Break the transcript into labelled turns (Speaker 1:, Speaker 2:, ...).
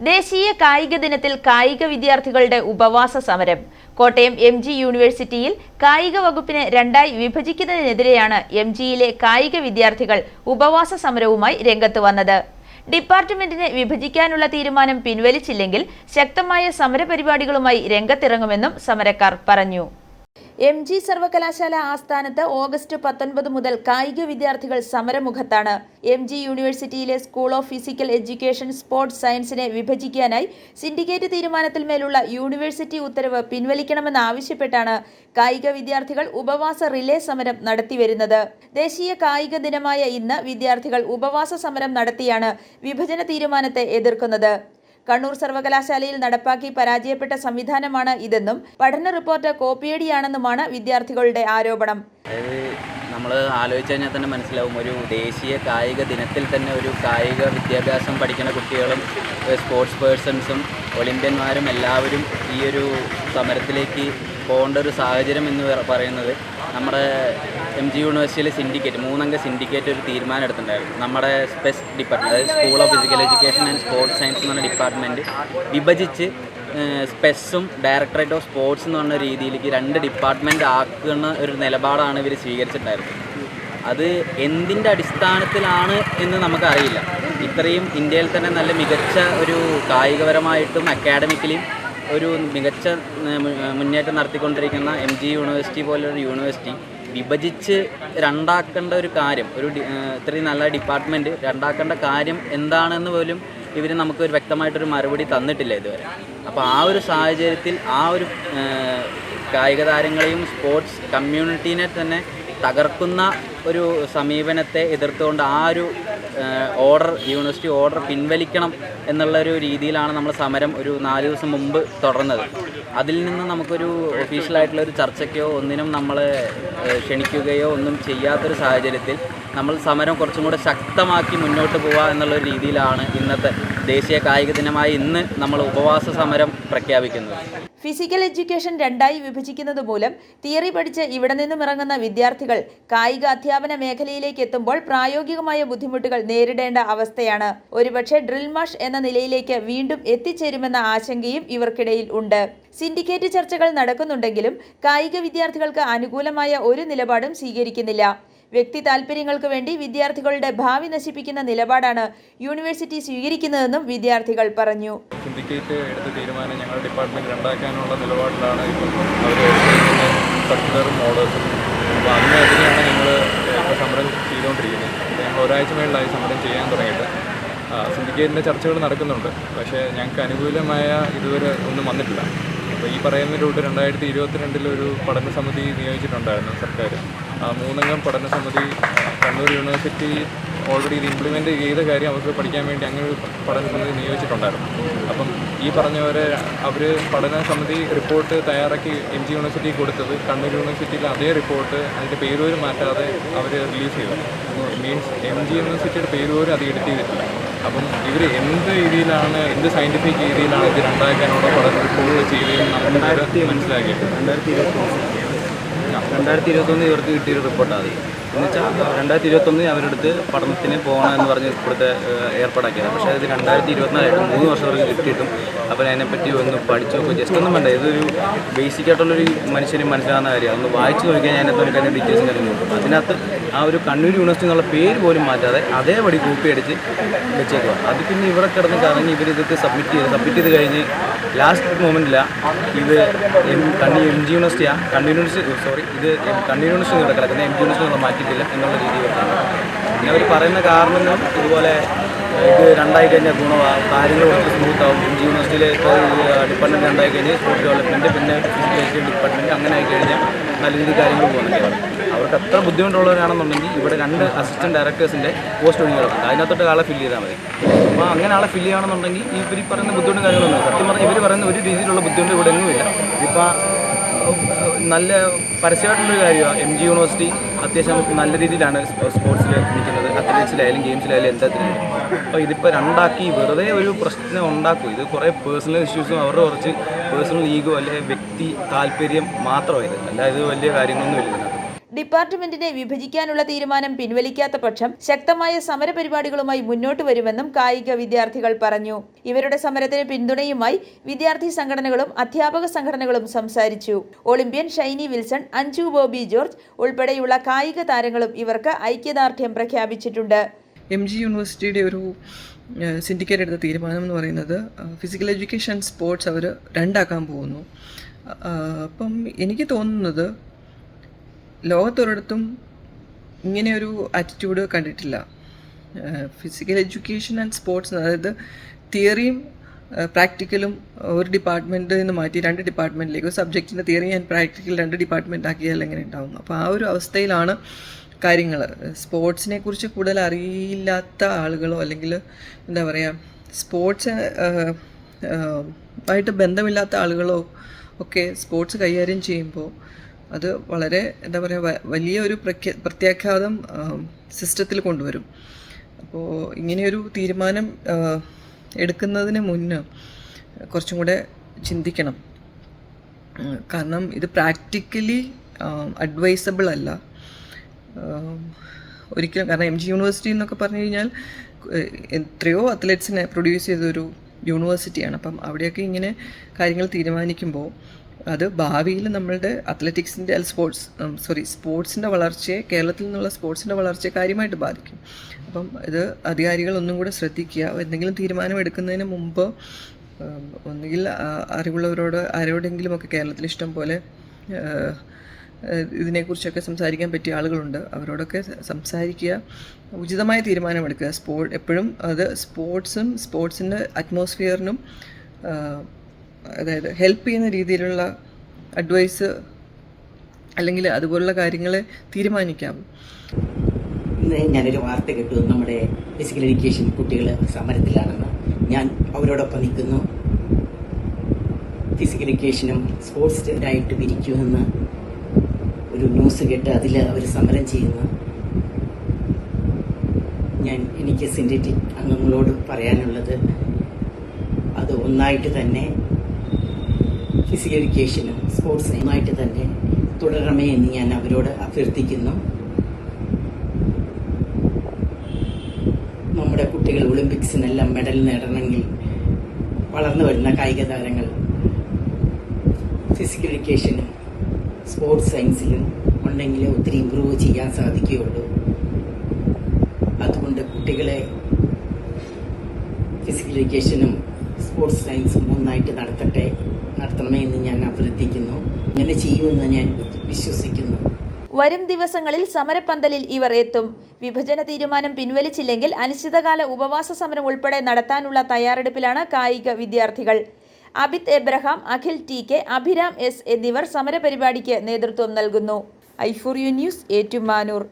Speaker 1: ദേശീയ കായിക ദിനത്തിൽ കായിക വിദ്യാർത്ഥികളുടെ ഉപവാസ സമരം. കോട്ടയം എം ജി യൂണിവേഴ്സിറ്റിയിൽ കായിക വകുപ്പിനെ രണ്ടായി വിഭജിക്കുന്നതിനെതിരെയാണ് എം ജിയിലെ കായിക വിദ്യാർത്ഥികൾ ഉപവാസ സമരവുമായി രംഗത്ത് വന്നത്. ഡിപ്പാർട്ട്മെന്റിനെ വിഭജിക്കാനുള്ള തീരുമാനം പിൻവലിച്ചില്ലെങ്കിൽ ശക്തമായ സമരപരിപാടികളുമായി രംഗത്തിറങ്ങുമെന്നും സമരക്കാർ പറഞ്ഞു. എം ജി സർവകലാശാല ആസ്ഥാനത്ത് ഓഗസ്റ്റ് പത്തൊൻപത് മുതൽ കായിക വിദ്യാർത്ഥികൾ സമരമുഖത്താണ്. എം ജി യൂണിവേഴ്സിറ്റിയിലെ school of physical education sports സയൻസിനെ വിഭജിക്കാനായി സിൻഡിക്കേറ്റ് തീരുമാനത്തിൽ മേലുള്ള യൂണിവേഴ്സിറ്റി ഉത്തരവ് പിൻവലിക്കണമെന്നാവശ്യപ്പെട്ടാണ് കായിക വിദ്യാർത്ഥികൾ ഉപവാസ റിലേ സമരം നടത്തിവരുന്നത് ദേശീയ കായിക ദിനമായ ഇന്ന് വിദ്യാർത്ഥികൾ ഉപവാസ സമരം നടത്തിയാണ് വിഭജന തീരുമാനത്തെ എതിർക്കുന്നത്. കണ്ണൂർ സർവകലാശാലയിൽ നടപ്പാക്കി പരാജയപ്പെട്ട സംവിധാനമാണ് ഇതെന്നും പഠന റിപ്പോർട്ട് കോപ്പിയടിയാണെന്നുമാണ് വിദ്യാർത്ഥികളുടെ ആരോപണം.
Speaker 2: നമ്മൾ ആലോചിച്ച് കഴിഞ്ഞാൽ തന്നെ മനസ്സിലാവും. ഒരു ദേശീയ കായിക ദിനത്തിൽ തന്നെ ഒരു കായിക വിദ്യാഭ്യാസം പഠിക്കുന്ന കുട്ടികളും സ്പോർട്സ് പേഴ്സൺസും ഒളിമ്പ്യന്മാരും എല്ലാവരും ഈ ഒരു സമരത്തിലേക്ക് പോകേണ്ട ഒരു സാഹചര്യം എന്ന് പറ- പറയുന്നത് നമ്മുടെ എം ജി യൂണിവേഴ്സിറ്റിയിലെ സിൻഡിക്കേറ്റ് മൂന്നംഗ സിൻഡിക്കേറ്റ് ഒരു തീരുമാനം എടുത്തിട്ടുണ്ടായിരുന്നു. നമ്മുടെ സ്പെസ് ഡിപ്പാർട്ട്മെന്റ് അതായത് school of physical education and sports science എന്ന് പറഞ്ഞ ഡിപ്പാർട്ട്മെന്റ് വിഭജിച്ച് സ്പെസ്സും ഡയറക്ടറേറ്റ് ഓഫ് സ്പോർട്സ് എന്ന് പറഞ്ഞ രീതിയിലേക്ക് രണ്ട് ഡിപ്പാർട്ട്മെന്റ് ആക്കുന്ന ഒരു നിലപാടാണ് ഇവർ സ്വീകരിച്ചിട്ടുണ്ടായിരുന്നത്. അത് എന്തിന്റെ അടിസ്ഥാനത്തിലാണ് എന്ന് നമുക്കറിയില്ല. ഇത്രയും ഇന്ത്യയിൽ തന്നെ നല്ല മികച്ച ഒരു കായികപരമായിട്ടും അക്കാഡമിക്കലിയും ഒരു മികച്ച മുന്നേറ്റം നടത്തിക്കൊണ്ടിരിക്കുന്ന എം ജി യൂണിവേഴ്സിറ്റി പോലൊരു യൂണിവേഴ്സിറ്റി വിഭജിച്ച് രണ്ടാക്കേണ്ട ഒരു കാര്യം ഒരു ഇത്രയും നല്ല ഡിപ്പാർട്ട്മെന്റ് രണ്ടാക്കേണ്ട കാര്യം എന്താണെന്ന് പോലും ഇവർ നമുക്ക് ഒരു വ്യക്തമായിട്ടൊരു മറുപടി തന്നിട്ടില്ല ഇതുവരെ. അപ്പോൾ ആ ഒരു സാഹചര്യത്തിൽ ആ ഒരു കായിക താരങ്ങളെയും സ്പോർട്സ് കമ്മ്യൂണിറ്റീനെ തന്നെ തകർക്കുന്ന ഒരു സമീപനത്തെ എതിർത്തുകൊണ്ട് ആ ഒരു ഓർഡർ യൂണിവേഴ്സിറ്റി ഓർഡർ പിൻവലിക്കണം എന്നുള്ള ഒരു രീതിയിലാണ് നമ്മൾ സമരം ഒരു നാല് ദിവസം മുമ്പ് തുടർന്നത്. അതിൽ നിന്ന് നമുക്കൊരു ഒഫീഷ്യലായിട്ടുള്ള ഒരു ചർച്ചയ്ക്കോ ഒന്നിനും നമ്മൾ ക്ഷണിക്കുകയോ ഒന്നും ചെയ്യാത്തൊരു സാഹചര്യത്തിൽ നമ്മൾ സമരം കുറച്ചും കൂടെ ശക്തമാക്കി മുന്നോട്ട് പോവുക എന്നുള്ള രീതിയിലാണ് ഇന്നത്തെ ദേശീയ കായിക ദിനമായി ഇന്ന് നമ്മൾ ഉപവാസ സമരം പ്രഖ്യാപിക്കുന്നത്
Speaker 1: ഫിസിക്കൽ എഡ്യൂക്കേഷൻ രണ്ടായി വിഭജിക്കുന്നത് മൂലം തിയറി പഠിച്ച് ഇവിടെ നിന്നും ഇറങ്ങുന്ന വിദ്യാർത്ഥികൾ കായിക അധ്യാപന മേഖലയിലേക്ക് എത്തുമ്പോൾ പ്രായോഗികമായ ബുദ്ധിമുട്ടുകൾ നേരിടേണ്ട അവസ്ഥയാണ്. ഒരുപക്ഷെ ഡ്രിൽ മാഷ് എന്ന നിലയിലേക്ക് വീണ്ടും എത്തിച്ചേരുമെന്ന ആശങ്കയും ഇവർക്കിടയിൽ ഉണ്ട്. സിൻഡിക്കേറ്റ് ചർച്ചകൾ നടക്കുന്നുണ്ടെങ്കിലും കായിക വിദ്യാർത്ഥികൾക്ക് അനുകൂലമായ ഒരു നിലപാടും സ്വീകരിക്കുന്നില്ല. വ്യക്തി താൽപ്പര്യങ്ങൾക്ക് വേണ്ടി വിദ്യാർത്ഥികളുടെ ഭാവി നശിപ്പിക്കുന്ന നിലപാടാണ് യൂണിവേഴ്സിറ്റി സ്വീകരിക്കുന്നതെന്നും വിദ്യാർത്ഥികൾ പറഞ്ഞു.
Speaker 3: സിൻഡിക്കേറ്റ് തീരുമാനം ഞങ്ങളുടെ ഡിപ്പാർട്ട്മെന്റ് രണ്ടാക്കാനുള്ള നിലപാടിലാണ് സമരം സമരം ചെയ്യാൻ സിൻഡിക്കേറ്റിന്റെ ചർച്ചകൾ നടക്കുന്നുണ്ട്. പക്ഷേ ഞങ്ങൾക്ക് അനുകൂലമായ ഇതുവരെ ഒന്നും വന്നിട്ടില്ല. അപ്പോൾ ഈ പറയുന്ന റൂട്ട് രണ്ടായിരത്തി ഇരുപത്തിരണ്ടിലൊരു പഠന സമിതി നിയോഗിച്ചിട്ടുണ്ടായിരുന്നു സർക്കാർ. ആ മൂന്നംഗം പഠന സമിതി കണ്ണൂർ യൂണിവേഴ്സിറ്റി ഓൾറെഡി ഇത് ഇംപ്ലിമെന്റ് ചെയ്ത കാര്യം അവർക്ക് പഠിക്കാൻ വേണ്ടി അങ്ങനെ ഒരു പഠന സമിതി നിയോഗിച്ചിട്ടുണ്ടായിരുന്നു. അപ്പം ഈ പറഞ്ഞ പോലെ അവർ പഠന സമിതി റിപ്പോർട്ട് തയ്യാറാക്കി എം ജി യൂണിവേഴ്സിറ്റി കൊടുത്തത്. കണ്ണൂർ യൂണിവേഴ്സിറ്റിയിലെ അതേ റിപ്പോർട്ട് അതിന്റെ പേരുപോലും മാറ്റാതെ അവർ റിലീസ് ചെയ്തു. മീൻസ് എം ജി യൂണിവേഴ്സിറ്റിയുടെ പേരുപോലും അത് എഡിറ്റ് ചെയ്തിട്ടില്ല. അപ്പം ഇവർ എന്ത് രീതിയിലാണ് എന്ത് സയന്റിഫിക് രീതിയിലാണ് ഇത് രണ്ടാക്കാനുള്ള പഠന റിപ്പോർട്ട് ചെയ്തതെന്ന് നമുക്ക് മനസ്സിലാക്കിയിട്ടുണ്ട്
Speaker 4: രണ്ടായിരത്തി ഇരുപത്തൊന്ന്. രണ്ടായിരത്തി ഇരുപത്തൊന്ന് ഇവർക്ക് കിട്ടിയൊരു റിപ്പോർട്ടാണ് അത്. എന്നുവെച്ചാൽ രണ്ടായിരത്തി ഇരുപത്തൊന്നിൽ അവരെടുത്ത് പഠനത്തിന് പോകണം എന്ന് പറഞ്ഞ് ഏഹ്, ഏർപ്പാടാക്കിയത്. പക്ഷേ ഇത് രണ്ടായിരത്തി ഇരുപത്തിനാലായിട്ട് മൂന്ന് വർഷം അവർക്ക് കിട്ടിയിട്ടും അപ്പോൾ അതിനെപ്പറ്റി ഒന്ന് പഠിച്ചു നോക്കുക ജസ്റ്റ് ഒന്നും വേണ്ട. ഇതൊരു ബേസിക് ആയിട്ടുള്ളൊരു മനുഷ്യന് മനസ്സിലാകുന്ന കാര്യമാണ്. ഒന്ന് വായിച്ചു നോക്കിയാൽ ഞാൻ അതിനകത്ത് അതിന്റെ ഡീറ്റെയിൽസും കാര്യം നോക്കും അതിനകത്ത് ആ ഒരു കണ്ണൂർ യൂണിവേഴ്സിറ്റി എന്നുള്ള പേര് പോലും മാറ്റാതെ അതേപടി കോപ്പി അടിച്ച് വെച്ചേക്കുക അത് പിന്നെ ഇവിടെ കിടന്ന് കറങ്ങി ഇവർ ഇതൊക്കെ സബ്മിറ്റ് ചെയ്ത് സബ്മിറ്റ് ചെയ്ത് കഴിഞ്ഞ് ലാസ്റ്റ് മൊമെന്റിലാണ് ഇത് എം കണ്ണൂർ എം ജി യൂണിവേഴ്സിറ്റിയാണ് കണ്ണൂർ യൂണിവേഴ്സിറ്റി സോറി ഇത് കണ്ണൂർ യൂണിവേഴ്സിറ്റി ഇവിടെ എം ജി യൂണിവേഴ്സിറ്റി ഒന്നും മാറ്റിയിട്ടില്ല എന്നുള്ള രീതിയിലാണ് പിന്നെ അവർ പറയുന്ന കാരണങ്ങളും ഇതുപോലെ ഇത് രണ്ടായി കഴിഞ്ഞാൽ ഗുണമാണ് കാര്യങ്ങൾ കുറച്ച് സ്മൂത്ത് ആവും. എം ജി യൂണിവേഴ്സിറ്റിയിലെ ഡിപ്പാർട്ട്മെന്റ് രണ്ടായി കഴിഞ്ഞാൽ സ്പോർട്സ് ഡെവലപ്മെന്റ് പിന്നെ ഫിസിക്കൽ ഡിപ്പാർട്ട്മെന്റ് അങ്ങനെ ആയി കഴിഞ്ഞാൽ നല്ല രീതിയിൽ കാര്യങ്ങൾ പോകുന്നുണ്ട് അവർക്ക് അത്ര ബുദ്ധിമുട്ടുള്ളവരാണെന്നുണ്ടെങ്കിൽ ഇവിടെ രണ്ട് അസിസ്റ്റന്റ് ഡയറക്ടേഴ്സിന്റെ പോസ്റ്റ് ഒഴിഞ്ഞ് കിടക്കുന്നുണ്ട് അതിനകത്തോട്ട് ആളെ ഫില്ല് ചെയ്താൽ മതി. അപ്പോൾ അങ്ങനെ ആളെ ഫില്ല് ചെയ്യണമെന്നുണ്ടെങ്കിൽ ഇവർ പറയുന്ന ബുദ്ധിമുട്ടും കാര്യങ്ങളൊന്നും സത്യം പറഞ്ഞാൽ ഇവർ പറയുന്ന ഒരു രീതിയിലുള്ള ബുദ്ധിമുട്ട് ഇവിടെ ഒന്നുമില്ല. ഇപ്പോൾ നല്ല പരസ്യമായിട്ടുള്ളൊരു കാര്യമാണ് എം ജി യൂണിവേഴ്സിറ്റി അത്യാവശ്യം നല്ല രീതിയിലാണ് സ്പോർട്സിൽ നിൽക്കുന്നത്. അത്ലറ്റിക്സിലായാലും ഗെയിംസിലായാലും എല്ലാത്തിലായാലും അപ്പോൾ ഇതിപ്പോൾ രണ്ടാക്കി വെറുതെ ഒരു പ്രശ്നം ഉണ്ടാക്കും. ഇത് കുറേ പേഴ്സണൽ ഇഷ്യൂസും അവരുടെ കുറച്ച് പേഴ്സണൽ ഈഗോ അല്ലെങ്കിൽ വ്യക്തി താല്പര്യം മാത്രമായത് അല്ല ഇത് വലിയ കാര്യങ്ങളൊന്നും ഇല്ല
Speaker 1: ഡിപ്പാർട്ട്മെന്റിനെ വിഭജിക്കാനുള്ള തീരുമാനം പിൻവലിക്കാത്ത പക്ഷം ശക്തമായ സമരപരിപാടികളുമായി മുന്നോട്ട് വരുമെന്നും കായിക വിദ്യാർത്ഥികൾ പറഞ്ഞു. ഇവരുടെ സമരത്തിന് പിന്തുണയുമായി വിദ്യാർത്ഥി സംഘടനകളും അധ്യാപക സംഘടനകളും സംസാരിച്ചു. ഒളിമ്പ്യൻ ഷൈനി വിൽസൺ അഞ്ജു ബോബി ജോർജ് ഉൾപ്പെടെയുള്ള കായിക താരങ്ങളും ഇവർക്ക് ഐക്യദാർഢ്യം പ്രഖ്യാപിച്ചിട്ടുണ്ട്.
Speaker 5: എം ജി യൂണിവേഴ്സിറ്റിയുടെ ഒരു സിൻഡിക്കേറ്റ് എടുത്ത തീരുമാനം എന്ന് പറയുന്നത് ഫിസിക്കൽ എഡ്യൂക്കേഷൻ സ്പോർട്സ് അവർ രണ്ടാക്കാൻ പോകുന്നു. അപ്പം എനിക്ക് തോന്നുന്നത് ലോകത്തൊരിടത്തും ഒരു ആറ്റിറ്റ്യൂഡ് കണ്ടിട്ടില്ല. ഫിസിക്കൽ എഡ്യൂക്കേഷൻ ആൻഡ് സ്പോർട്സ് അതായത് തിയറിയും പ്രാക്ടിക്കലും ഒരു ഡിപ്പാർട്ട്മെന്റിൽ നിന്ന് മാറ്റി രണ്ട് ഡിപ്പാർട്ട്മെന്റിലേക്ക് ഒരു സബ്ജക്റ്റിന്റെ തിയറി ആൻഡ് പ്രാക്ടിക്കൽ രണ്ട് ഡിപ്പാർട്ട്മെന്റ് ആക്കിയാൽ എങ്ങനെ ഉണ്ടാവും അപ്പോൾ ആ ഒരു അവസ്ഥയിലാണ് കാര്യങ്ങൾ. സ്പോർട്സിനെ കുറിച്ച് കൂടുതൽ അറിയില്ലാത്ത ആളുകളോ അല്ലെങ്കിൽ എന്താ പറയുക സ്പോർട്സ് ആയിട്ട് ബന്ധമില്ലാത്ത ആളുകളോ ഒക്കെ സ്പോർട്സ് കൈകാര്യം ചെയ്യുമ്പോൾ അത് വളരെ എന്താ പറയുക വലിയൊരു പ്രഖ്യ പ്രത്യാഘാതം സിസ്റ്റത്തിൽ കൊണ്ടുവരും. അപ്പോൾ ഇങ്ങനെയൊരു തീരുമാനം എടുക്കുന്നതിന് മുന്ന് കുറച്ചും കൂടെ ചിന്തിക്കണം. കാരണം ഇത് പ്രാക്ടിക്കലി അഡ്വൈസബിൾ അല്ല. ഒരിക്കലും കാരണം എം ജി യൂണിവേഴ്സിറ്റി എന്നൊക്കെ പറഞ്ഞു കഴിഞ്ഞാൽ എത്രയോ അത്ലറ്റ്സിനെ പ്രൊഡ്യൂസ് ചെയ്തൊരു യൂണിവേഴ്സിറ്റിയാണ്. അപ്പം അവിടെയൊക്കെ ഇങ്ങനെ കാര്യങ്ങൾ തീരുമാനിക്കുമ്പോൾ അത് ഭാവിയിൽ നമ്മളുടെ അത്ലറ്റിക്സിന്റെ അല്ല സ്പോർട്സ് സോറി സ്പോർട്സിന്റെ വളർച്ചയെ കേരളത്തിൽ നിന്നുള്ള സ്പോർട്സിന്റെ വളർച്ചയെ കാര്യമായിട്ട് ബാധിക്കും. അപ്പം ഇത് അധികാരികൾ ഒന്നും കൂടെ ശ്രദ്ധിക്കുക. എന്തെങ്കിലും തീരുമാനം എടുക്കുന്നതിന് മുമ്പ് ഒന്നുകിൽ അറിവുള്ളവരോട് ആരോടെങ്കിലുമൊക്കെ കേരളത്തിൽ ഇഷ്ടം പോലെ ഇതിനെക്കുറിച്ചൊക്കെ സംസാരിക്കാൻ പറ്റിയ ആളുകളുണ്ട്. അവരോടൊക്കെ സംസാരിക്കുക. ഉചിതമായ തീരുമാനമെടുക്കുക. സ്പോ എപ്പോഴും അത് സ്പോർട്സും സ്പോർട്സിന്റെ അറ്റ്മോസ്ഫിയറിനും അതായത് ഹെൽപ്പ് ചെയ്യുന്ന രീതിയിലുള്ള അഡ്വൈസ് അല്ലെങ്കിൽ അതുപോലുള്ള കാര്യങ്ങളെ തീരുമാനിക്കാം.
Speaker 6: ഞാനൊരു വാർത്ത കേട്ടു. നമ്മുടെ ഫിസിക്കൽ എഡ്യൂക്കേഷൻ കുട്ടികൾ സമരത്തിലാണെന്ന്. ഞാൻ അവരോടൊപ്പം നിൽക്കുന്നു. ഫിസിക്കൽ എഡ്യൂക്കേഷനും സ്പോർട്സ് ആയിട്ട് പിരിക്കുമെന്ന് ഒരു ന്യൂസ് കേട്ട് അതിൽ അവർ സമരം ചെയ്യുന്നു. ഞാൻ എനിക്ക് സിന്തറ്റിക് അംഗങ്ങളോട് പറയാനുള്ളത് അത് ഒന്നായിട്ട് തന്നെ ഫിസിക്കൽ എഡ്യൂക്കേഷനും സ്പോർട്സ് നന്നായിട്ട് തന്നെ തുടരണമേ എന്ന് ഞാൻ അവരോട് അഭ്യർത്ഥിക്കുന്നു. നമ്മുടെ കുട്ടികൾ ഒളിമ്പിക്സിനെല്ലാം മെഡൽ നേടണമെങ്കിൽ വളർന്നു വരുന്ന കായിക താരങ്ങൾ ഫിസിക്കൽ എഡ്യൂക്കേഷനും സ്പോർട്സ് സയൻസിലും ഉണ്ടെങ്കിൽ ഒത്തിരി ഇമ്പ്രൂവ് ചെയ്യാൻ സാധിക്കുകയുള്ളൂ. അതുകൊണ്ട് കുട്ടികളെ ഫിസിക്കൽ എഡ്യൂക്കേഷനും സ്പോർട്സ് സയൻസും ഒന്നായിട്ട് നടത്തട്ടെ നടത്തണമേ എന്ന് ഞാൻ അഭ്യർത്ഥിക്കുന്നു. അങ്ങനെ ചെയ്യുമെന്ന് ഞാൻ വിശ്വസിക്കുന്നു.
Speaker 1: വരും ദിവസങ്ങളിൽ സമരപ്പന്തലിൽ ഇവർ എത്തും. വിഭജന തീരുമാനം പിൻവലിച്ചില്ലെങ്കിൽ അനിശ്ചിതകാല ഉപവാസ സമരം ഉൾപ്പെടെ നടത്താനുള്ള തയ്യാറെടുപ്പിലാണ് കായിക വിദ്യാർത്ഥികൾ. Abith Abraham Akhil T K Abhiram S എന്നിവർ സമരപരിപാടിക്ക് നേതൃത്വം നൽകുന്നു. I four U news Ettumanoor.